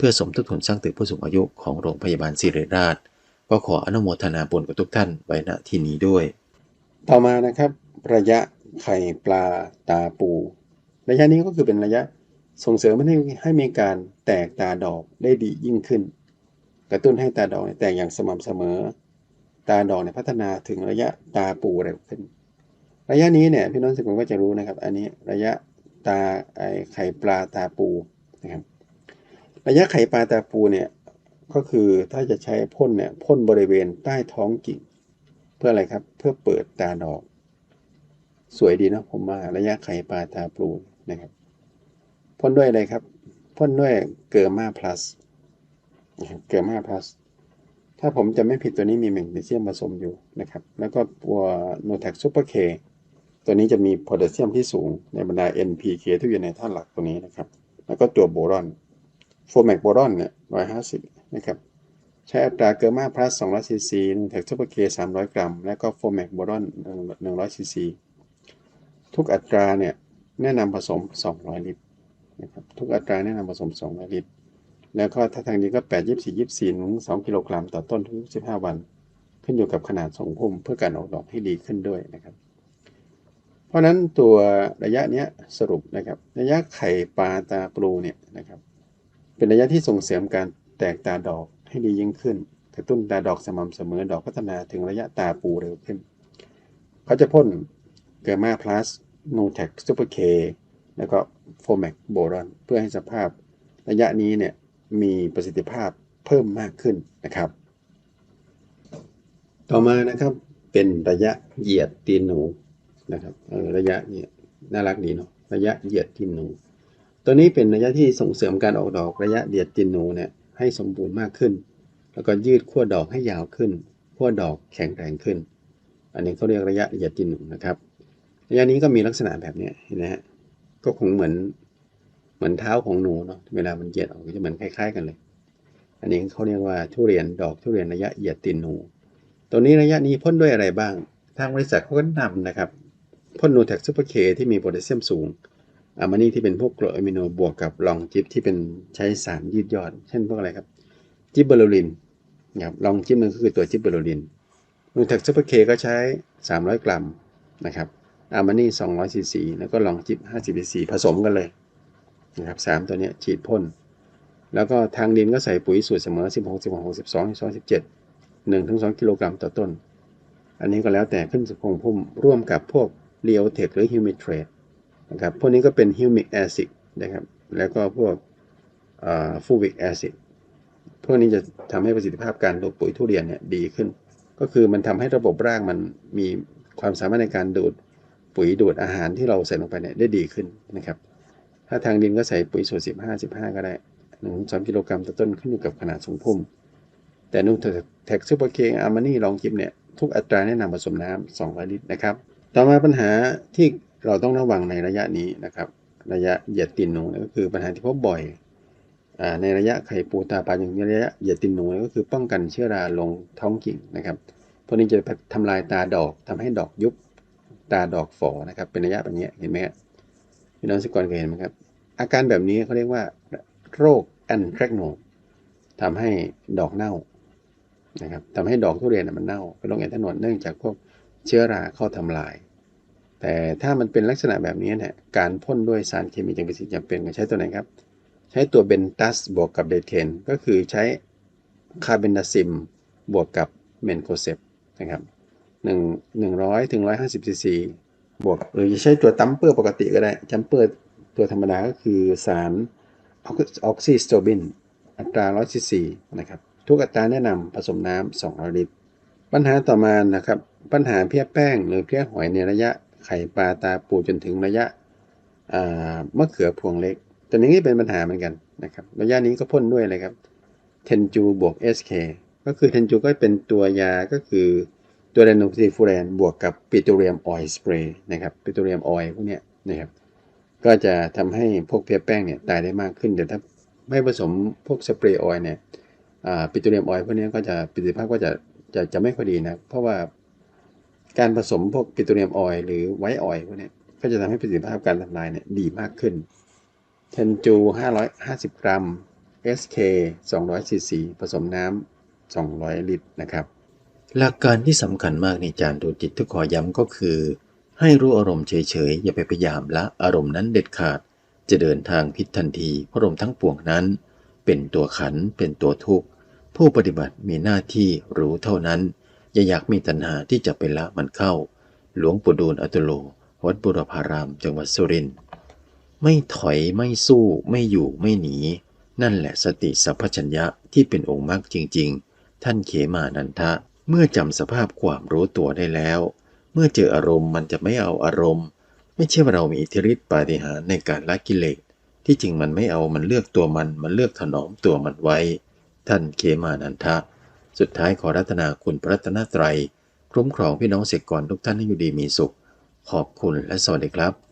เพื่อสมทบทุนสร้างตึกผู้สูงอายุของโรงพยาบาลศิริราช ก็ขออนุโมทนาบุญกับทุกท่านไว้ณที่นี้ด้วย ต่อมานะครับ ระยะไข่ปลาตาปู ระยะนี้ก็คือเป็นระยะส่งเสริมให้ให้มีการแตกตาดอกได้ดียิ่งขึ้น กระตุ้นให้ตาดอกแตกอย่างสม่ำเสมอ ตาดอกเนี่ยพัฒนาถึงระยะตาปูเร็วขึ้น ระยะนี้เนี่ยพี่น้องสิกคนก็จะรู้นะครับ อันนี้ระยะตาไอไข่ปลาตาปูนะครับ ระยะไข่ปลาตาปูเนี่ยก็คือถ้าจะใช้พ่นเนี่ยพ่นบริเวณใต้ท้องกิ่ง เพื่ออะไรครับ เพื่อเปิดตาดอก สวยดีนะผมว่าระยะไข่ปลาตาปูนะครับพ่นด้วยอะไรครับพ่นด้วยเกลือมาพลัสเกลือมาพลัสถ้าผมจะไม่ผิดตัวนี้มีแมกนีเซียมผสมอยู่นะครับ แล้วก็ตัวโนแทคซูเปอร์เคตัวนี้จะมีโพแทสเซียมที่สูงในบรรดา NPK ที่อยู่ในธาตุหลักตัวนี้นะครับ แล้วก็ตัวโบรอน โฟแมกโบรอนเนี่ยร้อยห้าสิบนะครับ ใช้อัตราเกอร์มาพลัส200ซีซีนแทคซูเปอร์เค300กรัม และก็โฟแมกโบรอน100ซีซี ทุกอัตราเนี่ยแนะนำผสม 200 ลิตรนะครับทุกอัตราแนะนำผสม 200 ลิตร แล้วก็ถ้าทางนี้ก็ 8 24 24ถึง2กิโลกรัมต่อต้นทุก 15 วัน ขึ้นอยู่กับขนาดส่งพุ่มเพื่อการออกดอกที่ดีขึ้นด้วยนะครับ เพราะฉะนั้นตัวระยะเนี้ยสรุปนะครับ ระยะไข่ปลาตาปลูเนี่ยนะครับ เป็นระยะที่ส่งเสริมการแตกตาดอกให้ดียิ่งขึ้นกระตุ้นตาดอกสม่ำเสมอดอกพัฒนาถึงระยะตาปูเร็วขึ้น เขาจะพ่นเกอร์มาพลัสโนแทคซูเปอร์เคแล้วก็โฟแมกโบรอนเพื่อให้สภาพระยะนี้เนี่ยมีประสิทธิภาพเพิ่มมากขึ้นนะครับ ต่อมานะครับเป็นระยะเหยียดตีนหนูนะครับเออระยะเนี่ยน่ารักดีเนาะระยะเหยียดตีนหนู ตัวนี้เป็นระยะที่ส่งเสริมการออกดอกระยะเหยียดตีนูเนี่ยให้สมบูรณ์มากขึ้น แล้วก็ยืดขั้วดอกให้ยาวขึ้นขั้วดอกแข็งแรงขึ้น อันนี้เขาเรียกระยะเหยียดตีนูนะครับ ระยะนี้ก็มีลักษณะแบบนี้เห็นไหมฮะก็คงเหมือนเหมือนเท้าของหนูเนาะเวลามันเหยียดออกก็จะเหมือนคล้ายๆกันเลย อันนี้เขาเรียกว่าทุเรียนดอกทุเรียนระยะเหยียดตีนหนูตัวนี้ระยะนี้พ่นด้วยอะไรบ้าง ทางบริษัทเขาก็นำนะครับพ่นนูแท็กซูเปอร์เคที่มีโพแทสเซียมสูง อะมานี่ที่เป็นพวกกรดอะมิโนบวกกับลองจิบที่เป็นใช้สารยืดยอด เช่นพวกอะไรครับ จิบเบอร์ลินนะครับลองจิบมันก็คือตัวจิบเบอร์ลินนูแท็กซูเปอร์เคก็ใช้ 300 กรัมนะครับอะมานี่200ซีซีแล้วก็ลองจิบ50ซีซีผสมกันเลยนะครับสามตัวนี้ฉีดพ่น แล้วก็ทางดินก็ใส่ปุ๋ยสูตรเสมอ 16 16 62 2 17 1ถึง2กิโลกรัมต่อต้น อันนี้ก็แล้วแต่ขึ้นสุคงพุ่มร่วมกับพวกเลียวเทคหรือฮิวมิเทรต นะครับพวกนี้ก็เป็นฮิวมิกแอซิดนะครับแล้วก็พวกฟูวิกแอซิดพวกนี้จะทำให้ประสิทธิภาพการดูดปุ๋ยทุเรียนเนี่ยดีขึ้น ก็คือมันทำให้ระบบรากมันมีความสามารถในการดูดปุ๋ยดูดอาหารที่เราใส่ลงไปเนี่ยได้ดีขึ้นนะครับ ถ้าทางดินก็ใส่ปุ๋ยสูตร15 15ก็ได้1 2กิโลกรัมต่อต้นขึ้นอยู่กับขนาดสูงพุ่ม แต่นูแท็กซูเปอร์เคอาร์มานี่ลองจิบเนี่ยทุกอัตราแนะนำผสมน้ำ200 ลิตรนะครับ ต่อมาปัญหาที่ เราต้องระวังในระยะนี้นะครับ ระยะเหยียดตินหนูก็คือปัญหาที่พบบ่อยอในระยะไข่ปูตาปลาอย่างระยะเหยียดตินหนูก็คือป้องกันเชื้อราลงท้องกิ่งนะครับพวกนี้จะทำลายตาดอกทำให้ดอกยุบตาดอกฝ่อนะครับ เป็นระยะแบบนี้เห็นไหมครับพี่น้องสกอรเคยเห็นไหมครับ อาการแบบนี้เขาเรียกว่าโรคแอนแทรกโนทำให้ดอกเน่านะครับทำให้ดอกทุเรียนมันเน่าเป็นโรคแอนแทรกโนเนื่องจากพวกเชื้อราเข้าทำลาย แต่ถ้ามันเป็นลักษณะแบบนี้เนี่ยการพ่นด้วยสารเคมีจำเป็นสิ่งจำเป็นใช้ตัวไหนครับ ใช้ตัวเบนตัสบวกกับเดเทนก็คือใช้คาร์เบนดาซิมบวกกับเมนโคเซปนะครับหนึ่งหนึ่งร้อยถึงร้อยห้าสิบซีซีบวกหรือจะใช้ตัวตัมเปอร์ปกติก็ได้จัมเปอร์ตัวธรรมดาก็คือสารออกซิสโตบินอัตรา100ซีซีนะครับทุกอัตราแนะนำผสมน้ำ200ลิตร ปัญหาต่อมานะครับ ปัญหาเพี้ยแป้งหรือเพี้ยหอยในระยะ ไข่ปลาตาปูจนถึงระยะมะเขือพวงเล็กตัวนี้ก็เป็นปัญหาเหมือนกันนะครับระยะนี้ก็พ่นด้วยอะไรครับเทนจูบวก SK ก็คือเทนจูก็เป็นตัวยาก็คือตัวเรนูซิฟูแรนบวกกับปิโตรเลียมออยล์สเปรย์นะครับปิโตรเลียมออยล์พวกนี้นะครับก็จะทำให้พวกเพลียแป้งเนี่ยตายได้มากขึ้นแต่ถ้าไม่ผสมพวกสเปรย์ออยล์เนี่ยปิโตรเลียมออยล์พวกนี้ก็จะประสิทธิภาพก็จะจะจะไม่ค่อยดีนะเพราะว่า การผสมพวกปิโตรเลียมออยล์หรือไวออยล์พวกนี้ก็จะทำให้ประสิทธิภาพการทำลายเนี่ยดีมากขึ้นเทนจู 550 กรัม SK 200ซีซีผสมน้ำ 200 ลิตรนะครับ หลักการที่สำคัญมากในจานดูจิตที่ขอย้ำก็คือ ให้รู้อารมณ์เฉยๆ อย่าไปพยายามละอารมณ์นั้นเด็ดขาด จะเดินทางผิดทันทีเพราะอารมณ์ทั้งปวงนั้น เป็นตัวขันเป็นตัวทุกข์ ผู้ปฏิบัติมีหน้าที่รู้เท่านั้น อย่าอยากมีตัณหาที่จะไปละมันเข้า หลวงปู่ดูลอตุโล วัดบุรพาราม จังหวัดสุรินทร์ไม่ถอยไม่สู้ไม่อยู่ไม่หนี นั่นแหละสติสัพพัญญะที่เป็นองค์มรรคจริง ๆ ท่านเขมานันทะ เมื่อจำสภาพความรู้ตัวได้แล้ว เมื่อเจออารมณ์มันจะไม่เอาอารมณ์ ไม่ใช่ว่าเรามีอิทธิฤทธิปาฏิหาริย์ในการละกิเลสที่จริงมันไม่เอามันเลือกตัวมันมันเลือกถนอมตัวมันไว้ ท่านเขมานันทะ สุดท้ายขอรัตนาคุณพระรัตนตรัย คุ้มครองพี่น้องเสกกรทุกท่านให้อยู่ดีมีสุข ขอบคุณและสวัสดีครับ